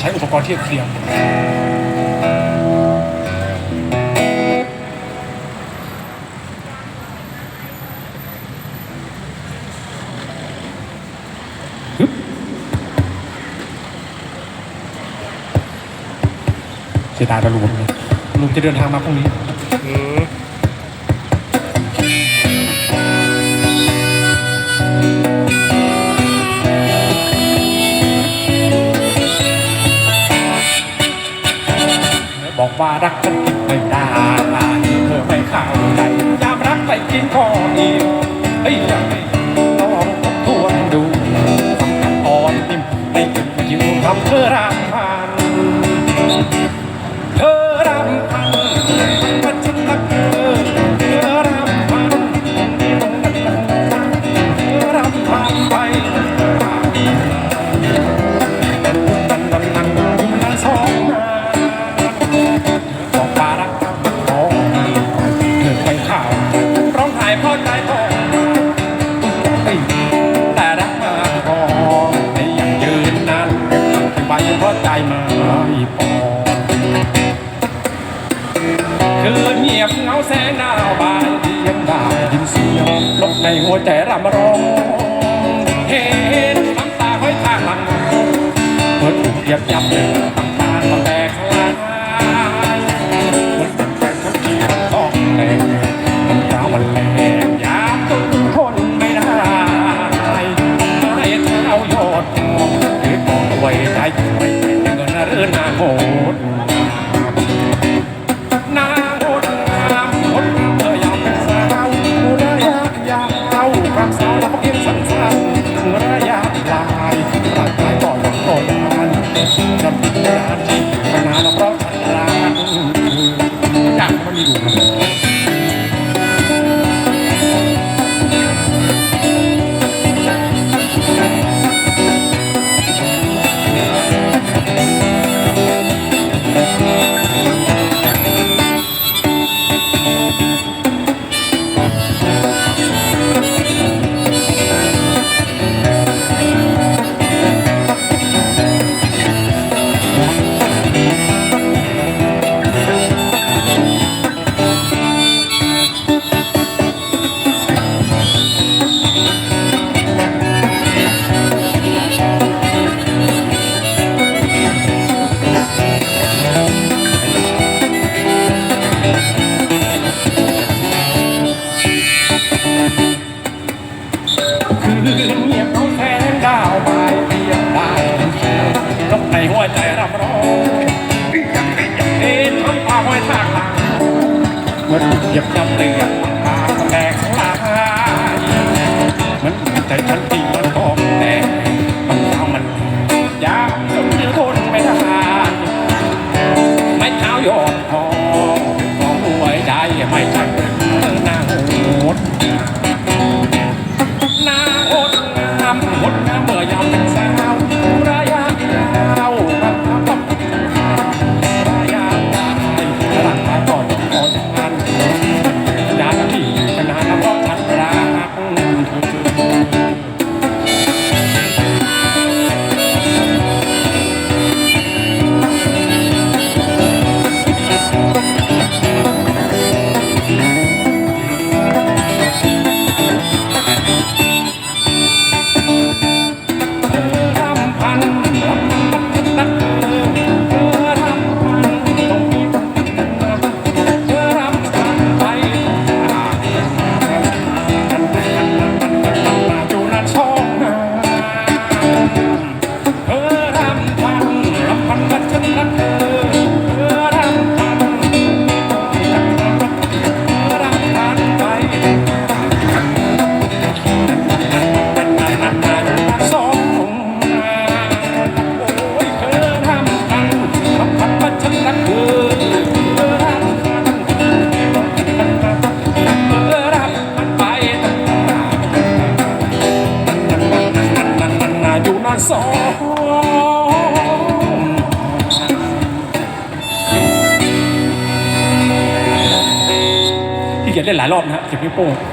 ใช้อุปกรณ์เทียบเคียงเสียดายไปลุงลุงจะเดินทางมาพรุ่งนี้ ว่ารักกันไม่ได้เธอไม่เข้าใจยามรักไปกินข้ออีกเฮ้ยยังไม่ต้องทบทวนดูคำคัญอ่อนนิ่มไม่ถึงยิวทำเธอรำพัน แสงดาวบานเพียงได้ยินเสียงลบในหัวใจรำร้องเห็นน้ำตาห้อยข้างหลังเมื่อถูกเหยียบย่ำเดินต่างตาก็แตายร่างกายก็ยันมันจำเป็นนานจริงไม่นานาน มื่อถูกเหยียบย่ำเตือนตาแตกสลายมันใจฉันที่มันบอกแตกมันเท้ามันยามจนยืนทนไม่ได้ไม่เท้ายอดทองของหัวใจไม่ใช่น้าโหดนาอดงามงดงามเมื่อยามเป็นสาว หลายรอบนะครับสิบนิ้วโป้ง